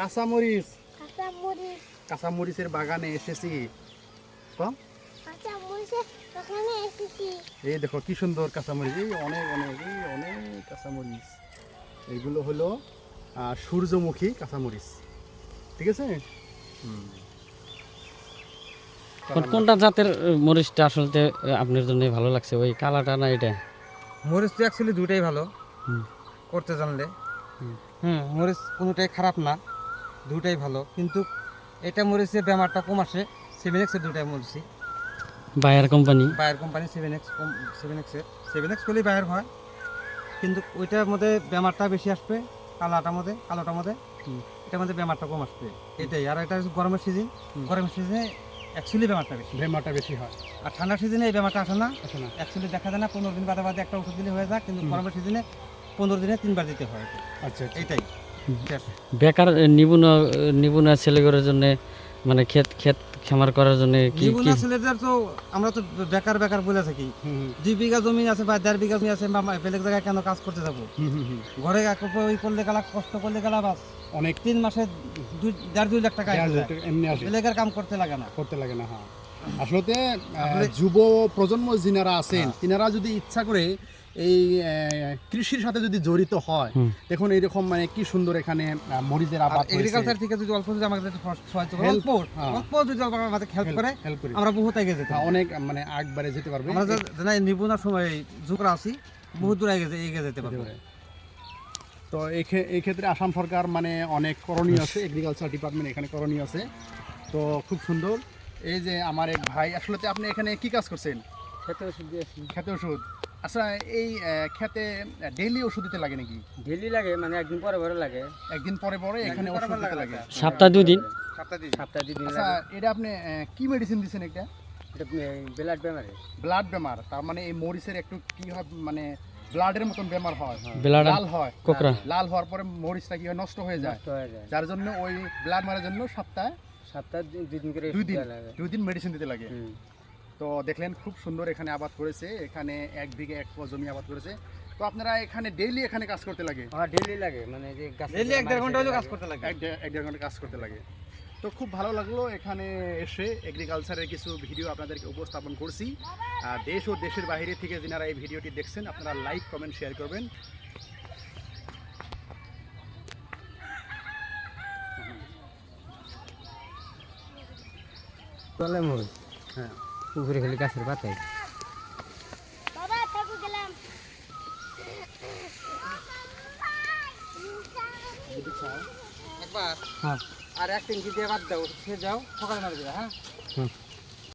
কাঁচামরিচ। কাঁচামরিচ। কাঁচামরিচের বাগানে এসেছি। এই দেখো কি সুন্দর কাঁচামরিচ। এই অনেক অনেক এই অনেক কাঁচামরিচ। এইগুলো হলো সূর্যমুখী কাঁচামরিচ। ঠিক আছে? হুম। কোনটা জাতের মরিচটা আসলে আপনার জন্য ভালো লাগছে? ওই কালাটা না এটা? মরিচ তো অ্যাকচুয়ালি দুটাই ভালো। করতে জানলে। হুম। হুম মরিচ কোনোটাই খারাপ না। দুটাই ভালো। কিন্তু এটা মরিচের ব্যামারটা কম আসে সেভেন এক্সের দুটাই মরিচি Bayer company Bayer company seven X seven এক্সের সেভেন এক্স করলেই বায়ার হয়। কিন্তু ওইটার মধ্যে ব্যামারটা বেশি আসবে কালাটার মধ্যে কালোটার মধ্যে। এটার মধ্যে ব্যামারটা কম আসবে। এটাই। আর এটা গরমের সিজন গরমের সিজনে অ্যাকচুয়ালি বেমারটা বেশি। ভেমাটা বেশি হয়। আর ঠান্ডার সিজনে এই বেমারটা আসে না। আছে না। অ্যাকচুয়ালি দেখা যায় না পনেরো দিন বাদে বাদে একটা ওষুধ দিলে হয়ে যায় কিন্তু গরমের সিজনে পনেরো দিনে তিনবার দিতে হয়। আচ্ছা আচ্ছা। বেকার আহ, নিপুণ ছেলেগুলোর জন্য মানে ক্ষেত ক্ষেত খামার করার জন্য কি নিবুনা ছেলেদের তো আমরা তো বেকার বেকার বলে থাকি। দুই বিঘা জমি আছে বা দেড় বিঘা জমি আছে বা বেলেগ জায়গায় কেন কাজ করতে যাব। ঘরে ওই করলে গেলা কষ্ট করলে গেলা বাস। অনেক। তিন মাসে দুই দেড় দুই লাখ টাকা এমনি আসে। বেলেগের কাম করতে লাগে না। করতে লাগে না হ্যাঁ। আসলে আসলে- যুব প্রজন্ম যিনারা আছেন হ্যাঁ। তিনারা যদি ইচ্ছা করে এই কৃষির সাথে যদি জড়িত হয় দেখুন এইরকম মানে কি সুন্দর এখানে মরিচের আবাদ এগ্রিকালচার থেকে যদি অল্প যদি যদি সহায়তা করে, অল্প হ্যাঁ। অল্প যদি আমাদের হেল্প করে হেল্প করি। আমরা বহুত এগিয়ে যেতে হ্যাঁ, পারি। অনেক মানে আগবারে যেতে পারবে। আমরা জানা নিপুণার সময় যুগরা আছি বহুত দূর এগিয়ে যে- এগিয়ে যেতে পারব। তো এই ক্ষেত্রে আসাম সরকার মানে অনেক করণীয় আছে এগ্রিকালচার ডিপার্টমেন্ট এখানে করণীয় আছে। তো খুব সুন্দর। এই যে আমার এক ভাই আসলে আপনি এখানে কি কাজ করছেন? খেতে ওষুধ খেতে ওষুধ? আচ্ছা এই খেতে ডেইলি ওষুধ দিতে লাগে নাকি? ডেলি লাগে মানে একদিন পরে পরে লাগে। একদিন পরে পরে এখানে ওষুধ দিতে লাগে। সপ্তাহে দুই দিন? সপ্তাহে দিন। সপ্তাহে দুদিন আচ্ছা এটা আপনি কি মেডিসিন দিচ্ছেন একটা এটা ব্লাড বেমারে। ব্লাড বেমার তার মানে এই মরিচের একটু কি হয় মানে ব্লাডের মতন বেমার হয়। লাল হয়। কোকরা লাল হওয়ার পরে মরিচটা কি হয় নষ্ট হয়ে যায়। নষ্ট হয়ে যায়। যার জন্য ওই ব্লাড মারার জন্য সপ্তাহে সপ্তাহে দুই দিন করে দুই ওষুধ দিন লাগে। দুই দিন মেডিসিন দিতে লাগে। তো দেখলেন খুব সুন্দর এখানে আবাদ করেছে এখানে এক বিঘে এক জমি আবাদ করেছে। তো আপনারা এখানে ডেইলি এখানে কাজ করতে লাগে? আমার ডেলি লাগে মানে যে গাছ ডেলি এক দেড় ঘণ্টা হলেও কাজ করতে লাগে। এক দেড় ঘণ্টা কাজ করতে লাগে। তো খুব ভালো লাগল এখানে এসে এগ্রিকালচারের কিছু ভিডিও আপনাদেরকে উপস্থাপন করছি। আর দেশ ও দেশের বাইরে থেকে যারা এই ভিডিওটি দেখছেন আপনারা লাইক কমেন্ট শেয়ার করবেন। হ্যাঁ। পুকুরে খালি গাছের পাতায়। হ্যাঁ। আর এক ট্যাঙ্কি দিয়ে বাদ দাও সে যাও সকালে মারবে হ্যাঁ? হুম।